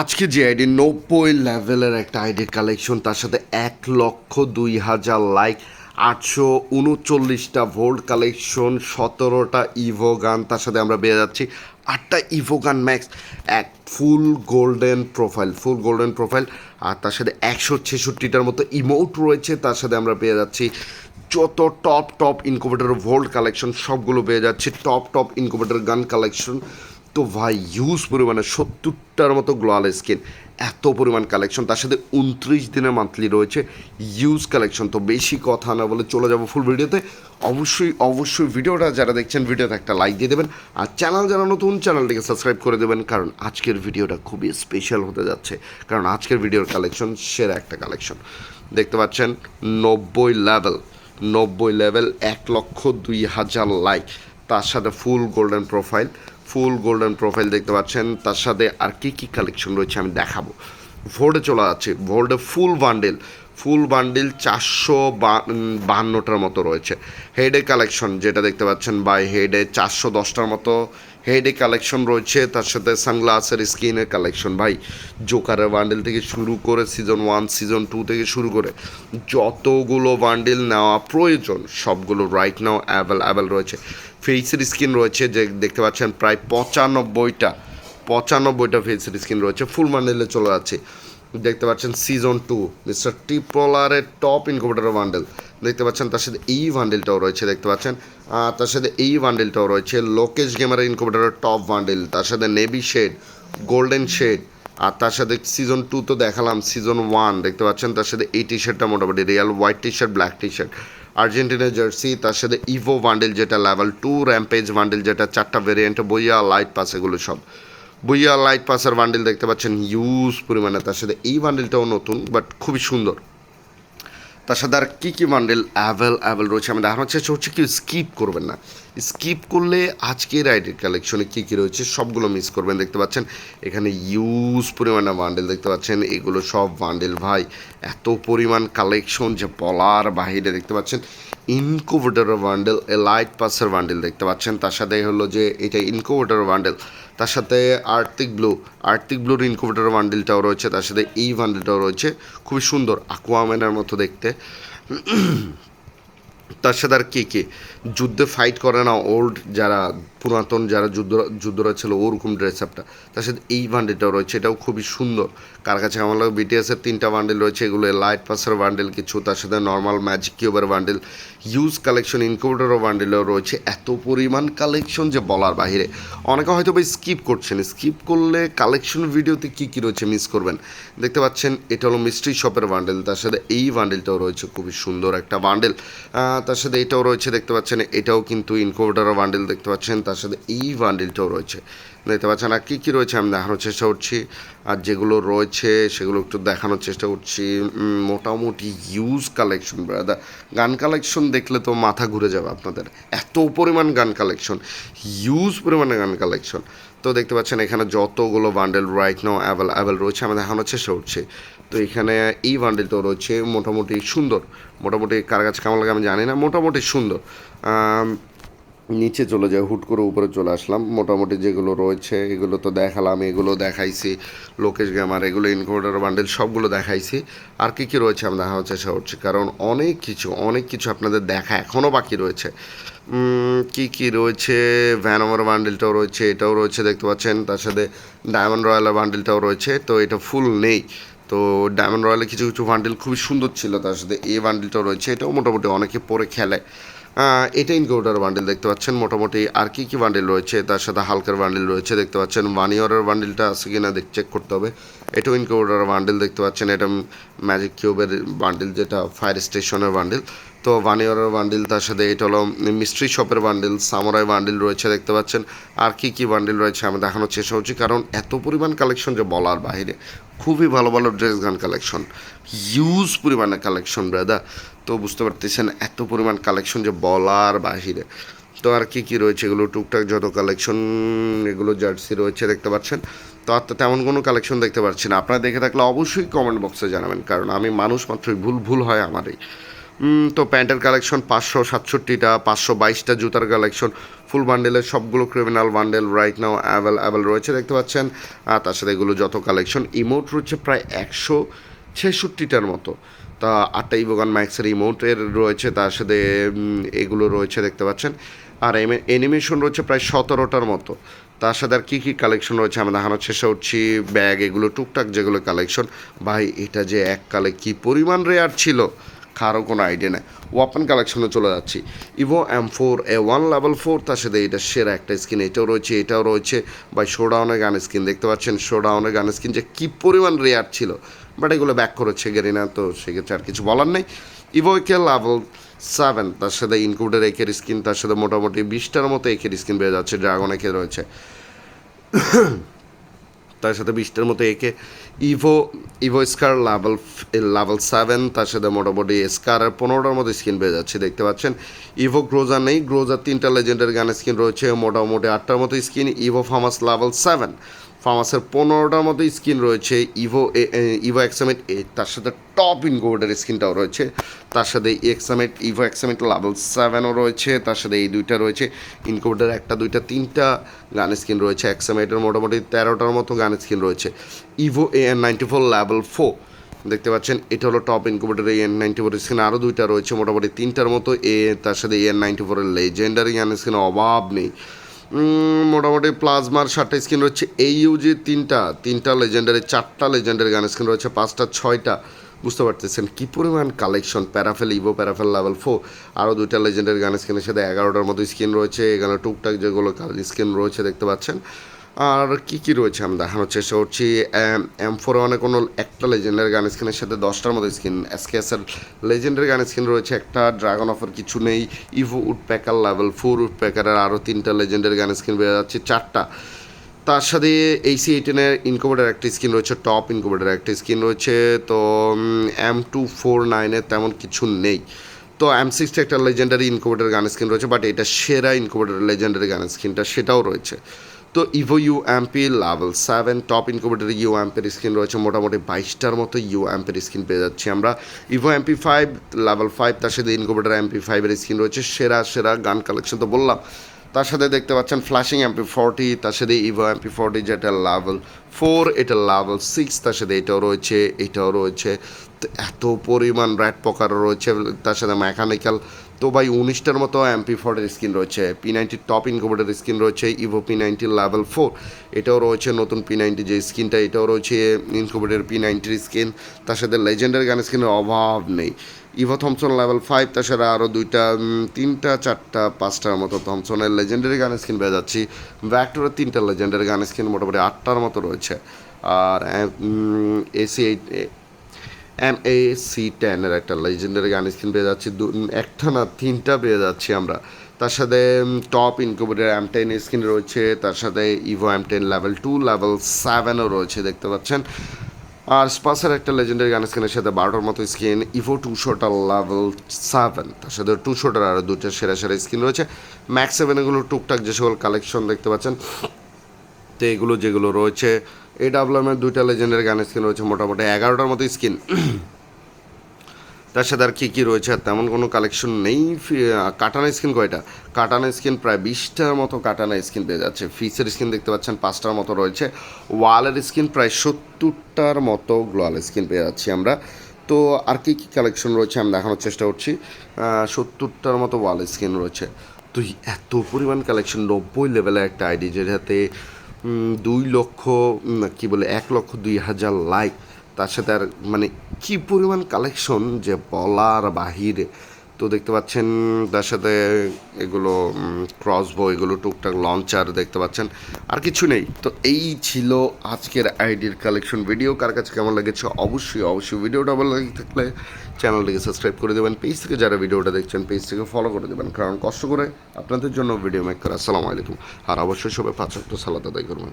আজকে যে আইডি নব্বই লেভেলের একটা আইডি কালেকশন তার সাথে এক লক্ষ দুই হাজার লাইক আটশো উনচল্লিশটা ভোল্ট কালেকশন সতেরোটা ইভো গান তার সাথে আমরা পেয়ে যাচ্ছি আটটা ইভো গান ম্যাক্স এক full golden profile full golden profile আর তার সাথে একশো ছেষট্টিটার মতো ইমোট রয়েছে, তার সাথে আমরা পেয়ে যাচ্ছি যত top top incubator vault collection সবগুলো পেয়ে যাচ্ছে top top incubator gun collection তো ভাই ইউজ পরিমাণে সত্তরটার মতো গ্লোয়াল স্কিন এত পরিমাণ কালেকশন তার সাথে উনত্রিশ দিনের মান্থলি রয়েছে। ইউজ কালেকশন তো বেশি কথা না বলে চলে যাব ফুল ভিডিওতে। অবশ্যই অবশ্যই ভিডিওটা যারা দেখছেন, ভিডিওতে একটা লাইক দিয়ে দেবেন। আর চ্যানেল যারা নতুন চ্যানেলটিকে সাবস্ক্রাইব করে দেবেন, কারণ আজকের ভিডিওটা খুবই স্পেশাল হতে যাচ্ছে। কারণ আজকের ভিডিওর কালেকশন সেরা একটা কালেকশন দেখতে পাচ্ছেন, নব্বই লেভেল নব্বই লেভেল এক লক্ষ দুই হাজার লাইক তার সাথে full golden profile full golden profile দেখতে পাচ্ছেন। তার সাথে আর কী কী কালেকশন রয়েছে আমি দেখাবো। ভোল্ডে চলে যাচ্ছে। ভোল্ডে ফুল বান্ডেল ফুল বান্ডিল চারশো বাহান্নটার মতো রয়েছে। হেডে কালেকশন যেটা দেখতে পাচ্ছেন বাই হেডে চারশো দশটার মতো হেডে কালেকশন রয়েছে। তার সাথে সানগ্লাসের স্কিনের কালেকশন ভাই। জোকারের বান্ডেল থেকে শুরু করে সিজন ওয়ান সিজন টু থেকে শুরু করে যতগুলো বান্ডেল নেওয়া প্রয়োজন, সবগুলো রাইট নাও অ্যাভেলেবেল রয়েছে। ফেসের স্কিন রয়েছে, যে দেখতে পাচ্ছেন প্রায় পঁচানব্বইটা পঁচানব্বইটা ফেসের স্কিন রয়েছে ফুল বান্ডেলে চলে যাচ্ছে। দেখতে পাচ্ছেন সিজন টু মিস্টার টিপলারের টপ ইনকুবেটার বান্ডেল দেখতে পাচ্ছেন তার সাথে এই বান্ডেলটাও রয়েছে, দেখতে পাচ্ছেন। তার সাথে এই বান্ডেলটাও রয়েছে লোকেশ গেমারের ইনকুবেটারের টপ বান্ডেল তার সাথে নেভি শেড গোল্ডেন শেড আর তার সাথে সিজন টু তো দেখালাম সিজন ওয়ান দেখতে পাচ্ছেন তার সাথে এই টি শার্টটা মোটামুটি real white T shirt black T shirt আর্জেন্টিনার জার্সি, তার সাথে ইভো বান্ডেল যেটা, লেভেল টু, র্যাম্পেজ বান্ডেল যেটা, চারটা ভেরিয়েন্ট বইয়া লাইট পাস এগুলো সব। বইয়া লাইট পাসের বান্ডেল দেখতে পাচ্ছেন হিউজ পরিমাণে। তার সাথে এই বান্ডেলটাও নতুন বাট খুবই সুন্দর। তার সাথে আর কী কী বান্ডেল অ্যাভেল অ্যাভেল রয়েছে, আমি দেখানোর চেষ্টা হচ্ছে কেউ স্কিপ করবেন না। স্কিপ করলে আজকের আইডির কালেকশনে কী কী রয়েছে সবগুলো মিস করবেন, দেখতে পাচ্ছেন। এখানে ইউজ পরিমাণে বান্ডেল দেখতে পাচ্ছেন। এগুলো সব বান্ডেল ভাই। এত পরিমাণ কালেকশন যে বলার বাহিরে দেখতে পাচ্ছেন। ইনকোভেটারের বান্ডেল এ লাইট পাসের বান্ডেল দেখতে পাচ্ছেন। তার সাথে হলো যে এটা ইনকোভেটারের বান্ডেল তার সাথে আর্থিক ব্লু আর্থিক ব্লুর ইনকুবেটর বান্ডিলটাও রয়েছে। তার সাথে এই বান্ডিলটাও রয়েছে। খুবই সুন্দর আকুয়াম্যানের মতো দেখতে। তার সাথে আর কে কে? যুদ্ধে ফাইট করে না ওল্ড যারা পুরাতন যারা যুদ্ধ যুদ্ধরা ছিল, ওরকম ড্রেস আপটা তার সাথে এই বান্ডেলটাও রয়েছে, এটাও খুবই সুন্দর। কার কাছে আমার লাগে বিটিএসের তিনটা বান্ডেল রয়েছে, এগুলো লাইট পাসের বান্ডেল কিছু, তার সাথে নর্মাল ম্যাজিক কিউবের বান্ডেল ইউজ কালেকশন ইনকিউবেটরও বান্ডেলও রয়েছে। এত পরিমাণ কালেকশন যে বলার বাহিরে। অনেকে হয়তো ভাই স্কিপ করছেন। স্কিপ করলে কালেকশন ভিডিওতে কী কী রয়েছে মিস করবেন? দেখতে পাচ্ছেন, এটা হলো মিস্ট্রি শপের বান্ডেল তার সাথে এই বান্ডেলটাও রয়েছে, খুবই সুন্দর একটা বান্ডেল তার সাথে এটাও রয়েছে, দেখতে পাচ্ছেন, এটাও কিন্তু ইনকিউবেটরের বান্ডেল দেখতে পাচ্ছেন। তার সাথে এই বান্ডেলটাও রয়েছে। দেখতে পাচ্ছেন, আর কী কী রয়েছে আমি দেখানোর চেষ্টা করছি। আর যেগুলো রয়েছে, সেগুলো একটু দেখানোর চেষ্টা করছি। মোটামুটি ইউজ কালেকশন গান কালেকশন দেখলে তো মাথা ঘুরে যাবে আপনাদের। এত পরিমাণ গান কালেকশন ইউজ পরিমাণে গান কালেকশন তো দেখতে পাচ্ছেন, এখানে যতগুলো bundle right now avail avail রয়েছে, আমি দেখানোর চেষ্টা করছি। তো এখানে এই বান্ডেলটাও রয়েছে, মোটামুটি সুন্দর। মোটামুটি কার কাছে কেমন লাগে আমি জানি না, মোটামুটি সুন্দর। নিচে চলে যায় হুট করে উপরে চলে আসলাম। মোটামুটি যেগুলো রয়েছে, এগুলো তো দেখালাম, এগুলো দেখাইছি। লোকেশ গ্যামার এগুলো ইনকোডার বান্ডেল সবগুলো দেখাইছি। আর কী কী রয়েছে আমি দেখানোর চেষ্টা করছি? কারণ অনেক কিছু অনেক কিছু আপনাদের দেখা এখনও বাকি রয়েছে। কী কী রয়েছে? ভ্যানোমার বান্ডেলটাও রয়েছে, এটাও রয়েছে, দেখতে পাচ্ছেন। তার সাথে ডায়মন্ড রয়্যালের বান্ডেলটাও রয়েছে, তো এটা ফুল নেই। তো ডায়মন্ড রয়্যালের কিছু কিছু বান্ডেল খুবই সুন্দর ছিল, তার সাথে এই বান্ডেলটাও রয়েছে, এটাও মোটামুটি অনেকে পরে খেলে। এটা ইনকোডার বান্ডেল দেখতে পাচ্ছেন। মোটামুটি আর কি কি বান্ডেল রয়েছে? তার সাথে হালকার বান্ডেল রয়েছে দেখতে পাচ্ছেন। ওয়ান ইয়ারের বান্ডেলটা আছে কি না চেক করতে হবে। এটা ইনকিউবেটার বান্ডেল দেখতে পাচ্ছেন। এটা ম্যাজিক কিউবের বান্ডেল যেটা ফায়ার স্টেশনের বান্ডেল। তো ওয়ানিয়রের বান্ডিল তার সাথে এটা হলো মিস্ট্রি শপের বান্ডিল সামরাই বান্ডিল রয়েছে দেখতে পাচ্ছেন। আর কী কী বান্ডিল রয়েছে আমি দেখানোর চেষ্টা করছি, কারণ এত পরিমাণ কালেকশন যে বলার বাইরে, খুবই ভালো ভালো ড্রেস গান কালেকশন হিউজ পরিমাণে কালেকশন ব্রাদা তো বুঝতে পারতেছেন, এত পরিমাণ কালেকশন যে বলার বাহিরে তো আর কী কী রয়েছে এগুলো? টুকটাক যত কালেকশন এগুলো জার্সি রয়েছে দেখতে পাচ্ছেন। তো আর তো তেমন কোনো কালেকশন দেখতে পাচ্ছি না। আপনারা দেখে থাকলে অবশ্যই কমেন্ট বক্সে জানাবেন, কারণ আমি মানুষ মাত্রই, ভুল ভুল হয় আমারই। তো প্যান্টের কালেকশন পাঁচশো সাতষট্টিটা, পাঁচশো বাইশটা জুতার কালেকশন, ফুল বান্ডেলের সবগুলো criminal bundle right now available রয়েছে, দেখতে পাচ্ছেন। আর তার সাথে এগুলো যত কালেকশন ইমোট রয়েছে প্রায় একশো ছেষট্টিটার মতো। তা আটটা ইভোগান ম্যাক্সের ইমোটের রয়েছে, তার সাথে এগুলো রয়েছে, দেখতে পাচ্ছেন। আর অ্যানিমেশন রয়েছে প্রায় সতেরোটার মতো। তার সাথে আর কী কী কালেকশন রয়েছে, আমরা দেখানোর শেষে উঠছি ব্যাগ এগুলো, টুকটাক যেগুলো কালেকশন। ভাই, এটা যে এককালে কি পরিমাণ রেয়ার ছিল! কারও কোনো আইডিয়া নেই। ওয়াপেন কালেকশনে চলে যাচ্ছি। Evo M four A one level four তার সাথে এটা সেরা একটা স্কিন এটাও রয়েছে এটাও রয়েছে। বা শোডাউনের গান স্কিন দেখতে পাচ্ছেন? শোডাউনের গান স্কিন যে কী পরিমাণ রেয়ার ছিল। বাট এগুলো ব্যাক করেছে গেরিনা, তো সেক্ষেত্রে আর কিছু বলার নেই। ইভো ইভোকে লেভেল সেভেন তার সাথে ইনক্লুডেড একের স্কিন তার সাথে মোটামুটি বিশটার মতো একের স্কিন পেয়ে যাচ্ছে ড্রাগন একে রয়েছে। তার সাথে বিশটার মতো একে Evo Evo scar level level seven তার সাথে মোটামুটি স্কার আর পনেরোটার মতো স্কিন পেয়ে যাচ্ছে, দেখতে পাচ্ছেন? ইভো গ্রোজার নেই গ্রোজার তিনটা লেজেন্ডের গান স্ক্রিন রয়েছে, মোটামুটি আটটার মতো skin Evo Famas level seven ফার্মাসের পনেরোটার মতো স্কিন রয়েছে ইভো ইভো এক্সামেট এ তার সাথে টপ ইনকোডের স্কিনটাও রয়েছে। তার সাথে এক্সামেট ইভো এক্সামেট লেভেল সেভেনও রয়েছে, তার সাথে এই দুইটা রয়েছে। ইনকোডের একটা, দুইটা, তিনটা গান স্কিন রয়েছে। এক্সামেটের মোটামুটি তেরোটার মতো গান স্কিন রয়েছে। Evo A N ninety four level four দেখতে পাচ্ছেন, এটা হলো top incubator N ninety four screen আরও দুইটা রয়েছে, মোটামুটি তিনটার মতো এ তার সাথে এ এন নাইনটি ফোরের লেজেন্ডারি গান স্ক্রিন অভাব নেই। মোটামুটি প্লাজমার সাতটা স্ক্রিন রয়েছে। এই ইউজি তিনটা তিনটা লেজেন্ডারি চারটা লেজেন্ডারি গান স্ক্রিন রয়েছে, পাঁচটা, ছয়টা। বুঝতে পারতেছেন কী পরিমাণ collection Parafal evo Parafal level four আরও দুইটা লেজেন্ডের গান স্ক্রিনের সাথে এগারোটার মতো স্ক্রিন রয়েছে। এখানে টুকটাক যেগুলো স্ক্রিন রয়েছে, দেখতে পাচ্ছেন। আর কি কি রয়েছে আমি দেখানোর চেষ্টা করছি এম ফোরে অনেক কোনো, একটা লেজেন্ডারি গান স্ক্রিনের সাথে দশটার মতো স্ক্রিন এসকেএসের লেজেন্ডারি গান স্ক্রিন রয়েছে একটা ড্রাগন অফার কিছু নেই evo woodpecker level four উড প্যাকারের আরও তিনটা লেজেন্ডের গান স্ক্রিন বেড়ে যাচ্ছে, চারটা। তার সাথে এইসি এইটেনের ইনকোভেটার একটা স্কিন রয়েছে টপ ইনকোভেটার একটা স্কিন রয়েছে, তো এম টু ফোর নাইনের তেমন কিছু নেই। তো এম সিক্সটি একটা লেজেন্ডারি ইনকোভেটার গান স্কিন রয়েছে বাট এটা সেরা ইনকোভেটার লেজেন্ডারি গান স্কিনটা সেটাও রয়েছে। তো evo U MP level seven top incubator U ampere screen রয়েছে মোটামুটি বাইশটার মতো ইউ এম্পের স্ক্রিন পেয়ে যাচ্ছি আমরা। Evo MP five level five তার সাথে ইনকোভেটার এমপি ফাইভের স্কিন রয়েছে, সেরা সেরা গান কালেকশন তো বললাম। তার সাথে দেখতে পাচ্ছেন ফ্ল্যাশিং এমপি ফোরটি তার সাথে ইভো এমপি ফোরটি যেটা লেভেল ফোর এটা লেভেল সিক্স তার সাথে এটাও রয়েছে এটাও রয়েছে। এত পরিমাণ র্যাট পকার রয়েছে, তার সাথে মেকানিক্যাল তো ভাই উনিশটার মতো এমপি ফোরের স্ক্রিন রয়েছে পি নাইনটির টপ ইনকোভেটের স্ক্রিন রয়েছে evo P ninety level four এটাও রয়েছে নতুন পি নাইনটি যে স্ক্রিনটা এটাও রয়েছে ইনকোভেটের পি নাইনটির স্ক্রিন তার সাথে লেজেন্ডারি গান স্ক্রিনের অভাব নেই। ইভো থমসন লেভেল ফাইভ তাছাড়া আরও দুইটা তিনটা, চারটা, পাঁচটার মতো থমসনের লেজেন্ডারি গান স্ক্রিন পেয়ে যাচ্ছি। ভ্যাক্টরের তিনটা লেজেন্ডারি গান স্ক্রিন মোটামুটি আটটার মতো রয়েছে। আর AC eight M A C টেনের একটা লেজেন্ডারি গান স্কিন পেয়ে যাচ্ছি। দু- একটা না তিনটা পেয়ে যাচ্ছি আমরা। তার সাথে top incubator M ten skin রয়েছে। তার সাথে evo M ten level two level সেভেনও রয়েছে, দেখতে পাচ্ছেন। আর স্পাসের একটা লেজেন্ডারি গান স্কিনের সাথে বারোটার মতো স্কিন ইভো টু শোটার লেভেল সেভেন তার সাথে টু শোটার আরও দুটো সেরা সেরা স্কিন রয়েছে। ম্যাক্স সেভেন এগুলো টুকটাক যে সকল কালেকশন দেখতে পাচ্ছেন। তো এগুলো যেগুলো রয়েছে, এই ডাবলামের দুইটা লেজেন্ডের গানের স্কিন রয়েছে মোটামুটি এগারোটার মতো স্কিন তার সাথে আর কী কী রয়েছে আর তেমন কোনো কালেকশন নেই। কাটানা স্কিন কয়টা? কাটানা স্কিন প্রায় বিশটার মতো কাটানা স্কিন পেয়ে যাচ্ছে। ফিসের স্কিন দেখতে পাচ্ছেন, পাঁচটার মতো রয়েছে। ওয়ালের স্কিন প্রায় সত্তরটার মতো গ্লোয়াল স্কিন পেয়ে যাচ্ছি আমরা। তো আর কী কী কালেকশন রয়েছে আমি দেখানোর চেষ্টা করছি। সত্তরটার মতো ওয়াল স্কিন রয়েছে। তো এত পরিমাণ কালেকশন নব্বই লেভেলের একটা আইডি যেটাতে দুই লক্ষ কি বলে, এক লক্ষ দুই হাজার লাইক তার সাথে আর মানে কি পরিমাণ কালেকশন যে বলার বাহিরে। তো দেখতে পাচ্ছেন, তার সাথে এগুলো ক্রসবো এগুলো টুকটাক লঞ্চার দেখতে পাচ্ছেন। আর কিছু নেই। তো এই ছিল আজকের আইডির কালেকশন ভিডিও কার কাছে কেমন লেগেছে? অবশ্যই অবশ্যই ভিডিওটা ভালো লাগে থাকলে চ্যানেলটিকে সাবস্ক্রাইব করে দেবেন। পেজ থেকে যারা ভিডিওটা দেখছেন পেজ থেকে ফলো করে দেবেন। কারণ কষ্ট করে আপনাদের জন্য ভিডিও মেক করা। আসসালামু আলাইকুম। আর অবশ্যই সবাই পাঁচ সালাদ আদায় করবেন।